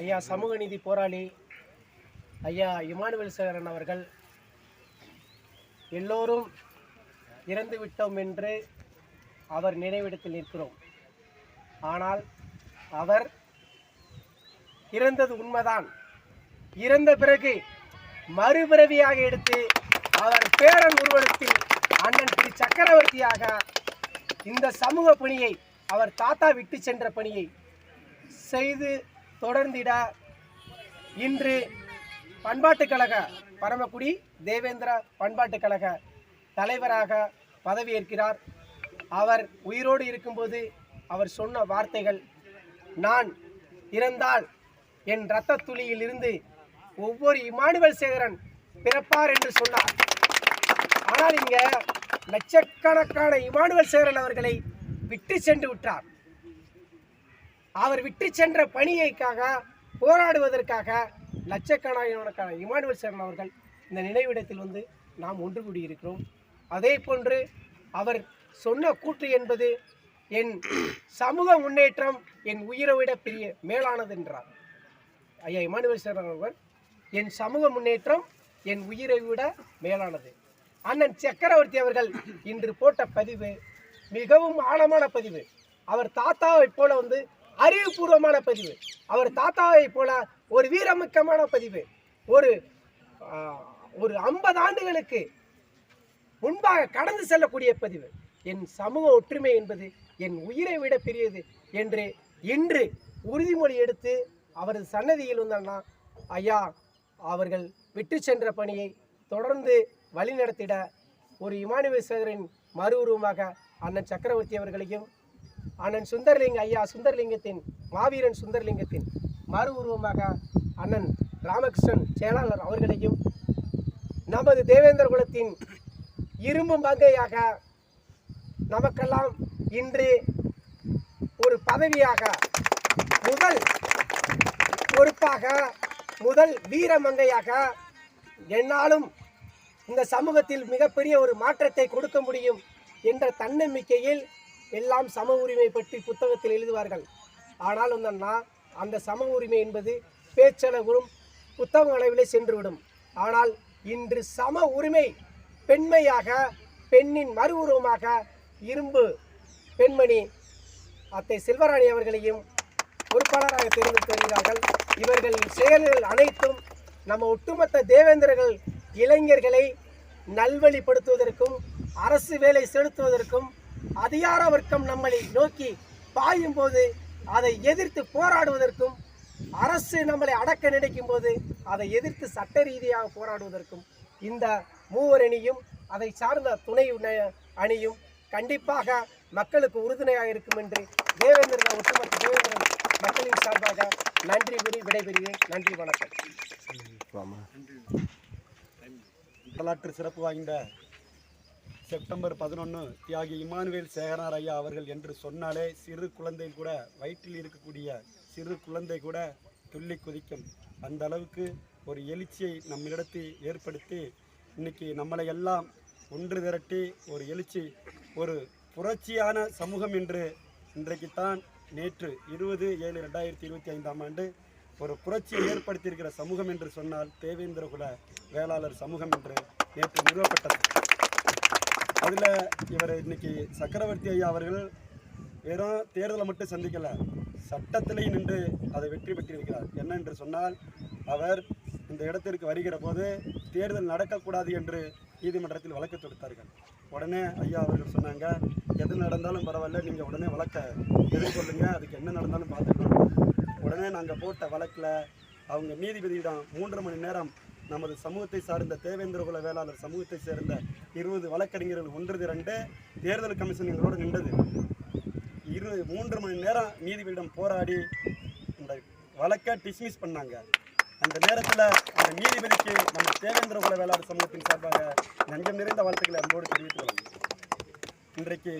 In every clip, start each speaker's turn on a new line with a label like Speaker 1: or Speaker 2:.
Speaker 1: ஐயா சமூக நீதி போராளி ஐயா இமானுவேல் சேகரன் அவர்கள் எல்லோரும் இறந்து விட்டோம் என்று அவர் நினைவிடத்தில் நிற்கிறோம் ஆனால் அவர் இறந்தது உண்மைதான். இறந்த பிறகு மறுபிறவியாக எடுத்து அவர் பேரன் உருவத்தில் அண்ணன் திரு சக்கரவர்த்தியாக இந்த சமூக பணியை அவர் தாத்தா விட்டு சென்ற பணியை செய்து தொடர்ந்திட இன்று பண்பாட்டுக் கழக பரமக்குடி தேவேந்திர பண்பாட்டுக் கழக தலைவராக பதவியேற்கிறார். அவர் உயிரோடு இருக்கும்போது அவர் சொன்ன வார்த்தைகள் நான் இறந்தால் என் இரத்த துளியில் இருந்து ஒவ்வொரு இமானுவல் சேகரன் பிறப்பார் என்று சொன்னார். ஆனால் இங்க லட்சக்கணக்கான இமானுவல் சேகரன் அவர்களை விட்டு சென்று விட்டார். அவர் விட்டு சென்ற பணியைக்காக போராடுவதற்காக லட்சக்கணக்கான இமானுவல் சரண் அவர்கள் இந்த நினைவிடத்தில் வந்து நாம் ஒன்று கூடியிருக்கிறோம். அதே போன்று அவர் சொன்ன கூற்று என்பது என் சமூக முன்னேற்றம் என் உயிரை விட பெரிய மேலானது என்றார். ஐயா இமானுவேல் சரண் அவர்கள் என் சமூக முன்னேற்றம் என் உயிரை விட மேலானது. அண்ணன் சக்கரவர்த்தி அவர்கள் இன்று போட்ட பதிவு மிகவும் ஆழமான பதிவு. அவர் தாத்தாவை போல வந்து அறிவுபூர்வமான பதிவு. அவர் தாத்தாவை போல ஒரு வீரமிக்கமான பதிவு. ஒரு ஒரு ஐம்பது ஆண்டுகளுக்கு முன்பாக கடந்து செல்லக்கூடிய பதிவு. என் சமூக ஒற்றுமை என்பது என் உயிரை விட பெரியது என்று இன்று உறுதிமொழி எடுத்து அவரது சன்னதியில் வந்தான்னா ஐயா அவர்கள் விட்டு சென்ற பணியை தொடர்ந்து வழிநடத்திட ஒரு இமானுவேல் சேகரின் மறு உருவமாக அண்ணன் சக்கரவர்த்தி அவர்களையும் அண்ணன் சுந்தரலிங்க ஐயா சுந்தரலிங்கத்தின் மாவீரன் சுந்தரலிங்கத்தின் மறு உருவமாக அண்ணன் ராமகிருஷ்ணன் செயலாளர் அவர்களையும் நமது தேவேந்திர குலத்தின் இரும்பு மங்கையாக நமக்கெல்லாம் இன்று ஒரு பதவியாக முதல் பொறுப்பாக முதல் வீர மங்கையாக என்னாலும் இந்த சமூகத்தில் மிகப்பெரிய ஒரு மாற்றத்தை கொடுக்க முடியும் என்ற தன்னம்பிக்கையில் எல்லாம் சம உரிமை பற்றி புத்தகத்தில் எழுதுவார்கள். ஆனால் வந்தன்னா அந்த சம உரிமை என்பது பேச்சளவிலும் புத்தக அளவிலே சென்றுவிடும். ஆனால் இன்று சம உரிமை பெண்மையாக பெண்ணின் மறு உருவமாக இரும்பு பெண்மணி அத்தை செல்வராணி அவர்களையும் பொறுப்பாளராக தேர்ந்தெடுத்து வருகிறார்கள். இவர்கள் செயல்கள் அனைத்தும் நம்ம ஒட்டுமொத்த தேவேந்திரர்கள் இளைஞர்களை நல்வழிப்படுத்துவதற்கும் அரசு வேலை செலுத்துவதற்கும் அதிகார வர்க்கம் நம்மளை நோக்கி பாயும் போது அதை எதிர்த்து போராடுவதற்கும் அரசு நம்மளை அடக்க நினைக்கும் போது அதை எதிர்த்து சட்ட ரீதியாக போராடுவதற்கும் இந்த மூவர் அணியும் அதை சார்ந்த துணை அணியும் கண்டிப்பாக மக்களுக்கு உறுதுணையாக இருக்கும் என்று தேவேந்திரன் ஒட்டுமொத்த தேவேந்திரன் மக்களின் சார்பாக நன்றி கூறி விடைபெறுகிறேன். நன்றி வணக்கம்.
Speaker 2: வரலாற்று சிறப்பு வாய்ந்த செப்டம்பர் பதினொன்று தியாகி இமானுவேல் சேகரார் ஐயா அவர்கள் என்று சொன்னாலே சிறு குழந்தை கூட வயிற்றில் இருக்கக்கூடிய சிறு குழந்தை கூட துள்ளி குதிக்கும். அந்த அளவுக்கு ஒரு எழுச்சியை நம்மிடத்தில் ஏற்படுத்தி இன்னைக்கு நம்மளை எல்லாம் ஒன்று திரட்டி ஒரு எழுச்சி ஒரு புரட்சியான சமூகம் என்று இன்றைக்குத்தான் நேற்று இருபது ஏழு ரெண்டாயிரத்தி இருபத்தி ஐந்தாம் ஆண்டு ஒரு புரட்சியை ஏற்படுத்தியிருக்கிற சமூகம் என்று சொன்னால் தேவேந்திரகுல வேளாளர் சமூகம் என்று நேற்று நிறுவப்பட்டது. அதில் இவர் இன்னைக்கு சக்கரவர்த்தி ஐயா அவர்கள் வெறும் தேர்தலை மட்டும் சந்திக்கலை சட்டத்திலே நின்று அதை வெற்றி பெற்றிருக்கிறார். என்ன என்று சொன்னால் அவர் இந்த இடத்திற்கு வருகிற போது தேர்தல் நடக்கக்கூடாது என்று நீதிமன்றத்தில் வழக்கு தொடுத்தார்கள். உடனே ஐயா அவர்கள் சொன்னாங்க எது நடந்தாலும் பரவாயில்ல நீங்கள் உடனே வழக்கை எதிர்கொள்ளுங்க அதுக்கு என்ன நடந்தாலும் பார்த்துக்கோங்க உடனே நாங்கள் போட்ட வழக்கில் அவங்க நீதிபதியிடம் மூன்று மணி நேரம் நமது சமூகத்தை சார்ந்த தேவேந்திரகுல வேளாளர் சமூகத்தை சேர்ந்த இருபது வழக்கறிஞர்கள் ஒன்று ரெண்டு தேர்தல் கமிஷன் எங்களோடு நின்றது. இரு மூன்று மணி நேரம் நீதிபதியிடம் போராடி இந்த வழக்கை டிஸ்மிஸ் பண்ணாங்க. அந்த நேரத்தில் அந்த நீதிபதிக்கு நம்ம தேவேந்திரகுல வேளாண் சமூகத்தின் சார்பாக நஞ்சம் நிறைந்த வாழ்த்துக்களை அன்போடு தெரிவித்துக் இன்றைக்கு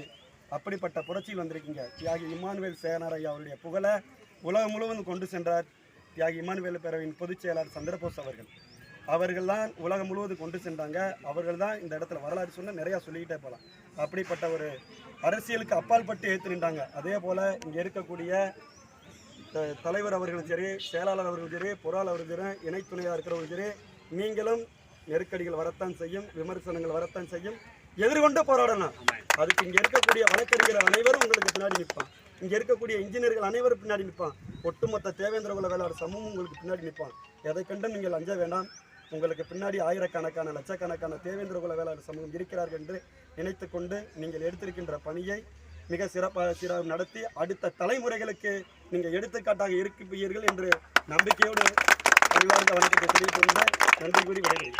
Speaker 2: அப்படிப்பட்ட புரட்சியில் வந்திருக்கீங்க. தியாகி இமானுவேல் சேகனார் ஐயா அவருடைய புகழை உலகம் முழுவதும் கொண்டு சென்றார் தியாகி இமானுவேல் பேரவையின் பொதுச் செயலாளர் சந்திரபோஸ் அவர்கள். அவர்கள் தான் உலகம் முழுவதும் கொண்டு சென்றாங்க. அவர்கள் தான் இந்த இடத்துல வரலாறு சொன்ன நிறையா சொல்லிக்கிட்டே போகலாம். அப்படிப்பட்ட ஒரு அரசியலுக்கு அப்பால் பட்டு ஏற்று நின்றாங்க. அதே போல் இங்கே இருக்கக்கூடிய த- தலைவர் அவர்களும் சரி செயலாளர் அவர்களும் சரி பொருளாளர் அவர்களும் சரி இணைத்துணையாக இருக்கிறவங்களும் சரி நீங்களும் நெருக்கடிகள் வரத்தான் செய்யும் விமர்சனங்கள் வரத்தான் செய்யும். எதிர்கொண்டு போராடணும். அதுக்கு இங்கே இருக்கக்கூடிய வழக்கறிஞர் அனைவரும் உங்களுக்கு பின்னாடி நிற்பான். இங்கே இருக்கக்கூடிய இன்ஜினியர்கள் அனைவரும் பின்னாடி நிற்பான். ஒட்டுமொத்த தேவேந்திர குல வேளாண் சமூகம் உங்களுக்கு பின்னாடி நிற்பான். எதை கண்டும் நீங்கள் அஞ்ச வேண்டாம். உங்களுக்கு பின்னாடி ஆயிரக்கணக்கான லட்சக்கணக்கான தேவேந்திர குல வேளாளர் சமூகம் இருக்கிறார்கள் என்று நினைத்து கொண்டு நீங்கள் எடுத்திருக்கின்ற பணியை மிக சிறப்பாக சிறப்பு நடத்தி அடுத்த தலைமுறைகளுக்கு நீங்கள் எடுத்துக்காட்டாக இருப்பீர்கள் என்று நம்பிக்கையோடு பணிவார்ந்த வணக்கத்தை தெரிவித்துள்ள நன்றி கூறி விடைபெறுகிறேன்.